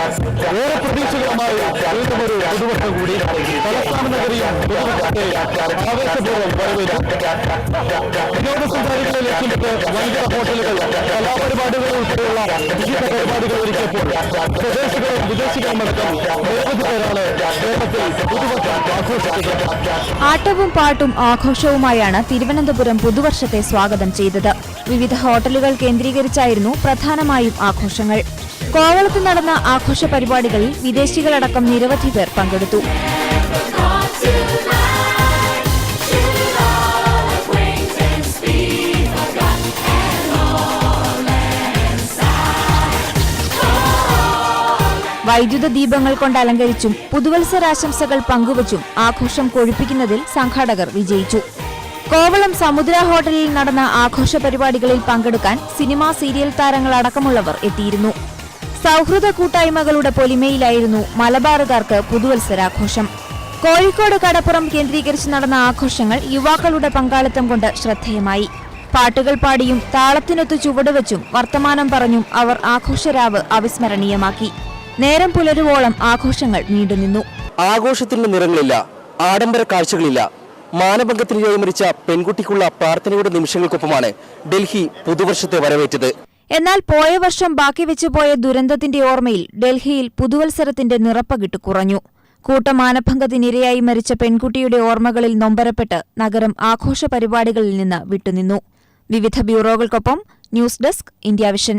ഏറെ പ്രതീക്ഷകരമായ വീണ്ടും ഒരു പുതുവർഷം കൂടി തലസ്ഥാന നഗരിയും ആവേശപൂർവം വരവേറ്റു. വിനോദസഞ്ചാരികളെ ലക്ഷ്യമിട്ട് വൻകിട ഹോട്ടലുകൾ കലാപരിപാടികൾ ഉൾപ്പെടെയുള്ള വിവിധ പരിപാടികൾ ഒരുക്കിയപ്പോൾ സ്വദേശികളും വിദേശികളും അടക്കം നിരവധി പേരാണ് കേരളത്തിൽ പുതുവർഷം ആഘോഷിച്ചത്. ആട്ടവും പാട്ടും ആഘോഷവുമായാണ് തിരുവനന്തപുരം പുതുവർഷത്തെ സ്വാഗതം ചെയ്തത്. വിവിധ ഹോട്ടലുകൾ കേന്ദ്രീകരിച്ചായിരുന്നു പ്രധാനമായും ആഘോഷങ്ങൾ. കോവളത്ത് നടന്ന ആഘോഷ പരിപാടികളിൽ വിദേശികളടക്കം നിരവധി പേർ പങ്കെടുത്തു. വൈദ്യുത ദീപങ്ങൾ കൊണ്ട് അലങ്കരിച്ചും പുതുവത്സരാശംസകൾ പങ്കുവച്ചും ആഘോഷം കൊഴുപ്പിക്കുന്നതിൽ സംഘാടകർ വിജയിച്ചു. കോവളം സമുദ്ര ഹോട്ടലിൽ നടന്ന ആഘോഷ പരിപാടികളിൽ പങ്കെടുക്കാൻ സിനിമാ സീരിയൽ താരങ്ങളടക്കമുള്ളവർ എത്തിയിരുന്നു. സൗഹൃദ കൂട്ടായ്മകളുടെ പൊലിമയിലായിരുന്നു മലബാറുകാർക്ക് പുതുവത്സരാഘോഷം. കോഴിക്കോട് കടപ്പുറം കേന്ദ്രീകരിച്ച് നടന്ന ആഘോഷങ്ങൾ യുവാക്കളുടെ പങ്കാളിത്തം കൊണ്ട് ശ്രദ്ധേയമായി. പാട്ടുകൾ പാടിയും താളത്തിനൊത്ത് ചുവടുവെച്ചും വർത്തമാനം പറഞ്ഞും അവർ ആഘോഷരാവ് അവിസ്മരണീയമാക്കി. നേരം പുലരുവോളം ആഘോഷങ്ങൾ നീണ്ടുനിന്നു ആഘോഷത്തിന്റെ നിറങ്ങളില്ല ആഡംബര കാഴ്ചകളില്ല. മാനഭംഗത്തിനിരയായി മരിച്ച പെൺകുട്ടിക്കുള്ള പ്രാർത്ഥനയുടെ നിമിഷങ്ങൾക്കൊപ്പമാണ് ഡൽഹി പുതുവർഷത്തെ വരവേറ്റത്. എന്നാൽ പോയ വർഷം ബാക്കി വെച്ചുപോയ ദുരന്തത്തിന്റെ ഓർമ്മയിൽ ഡൽഹിയിൽ പുതുവത്സരത്തിന്റെ നിറപ്പകിട്ട് കുറഞ്ഞു. കൂട്ടമാനഭംഗത്തിനിരയായി മരിച്ച പെൺകുട്ടിയുടെ ഓർമ്മകളിൽ നൊമ്പരപ്പെട്ട് നഗരം ആഘോഷ പരിപാടികളിൽ നിന്ന് വിട്ടുനിന്നു. വിവിധ ബ്യൂറോകൾക്കൊപ്പം ന്യൂസ് ഡെസ്ക് ഇന്ത്യ വിഷൻ.